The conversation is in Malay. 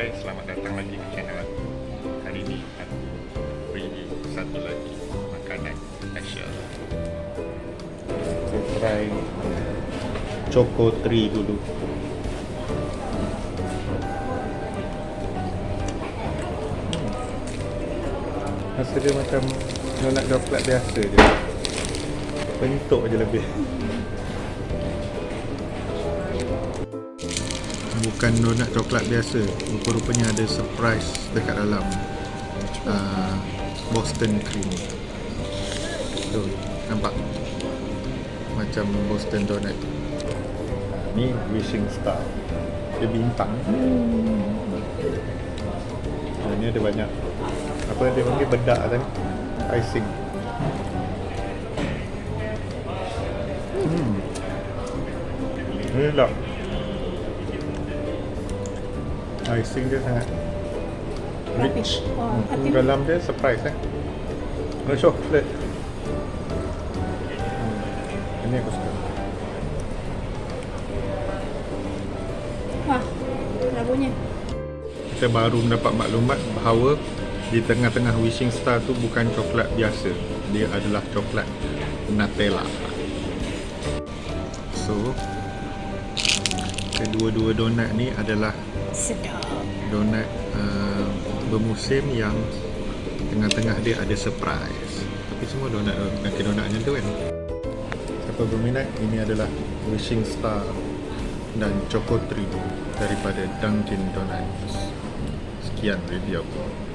Hai, selamat datang lagi ke channel aku. Hari ni aku beri satu lagi makanan special. Kita try Choco Tree dulu. Hmm. Rasa dia macam donat coklat biasa je. Bentuk je lebih. Bukan donat coklat biasa. Rupa-rupanya ada surprise dekat dalam uh, Boston cream. Tu nampak? Macam Boston donut ni wishing star. Dia bintang. Hmm. ni ada banyak. Apa dia panggil? Bedak tadi icing. Hmm. Ni tak icing dia sangat rich. Oh, Hmm, dalam dia surprise eh. No chocolate. Hmm. Ini aku suka. Wah, labunya. Kita baru mendapat maklumat bahawa di tengah-tengah wishing star tu bukan coklat biasa. Dia adalah coklat Nutella. So, kedua-dua donat ni adalah Sedap. donat uh, bermusim yang tengah-tengah dia ada surprise. Tapi semua donat nanti donat macam tu kan. Siapa berminat ini adalah Wishing Star dan Choco Tree daripada Dunkin Donuts. Sekian review aku.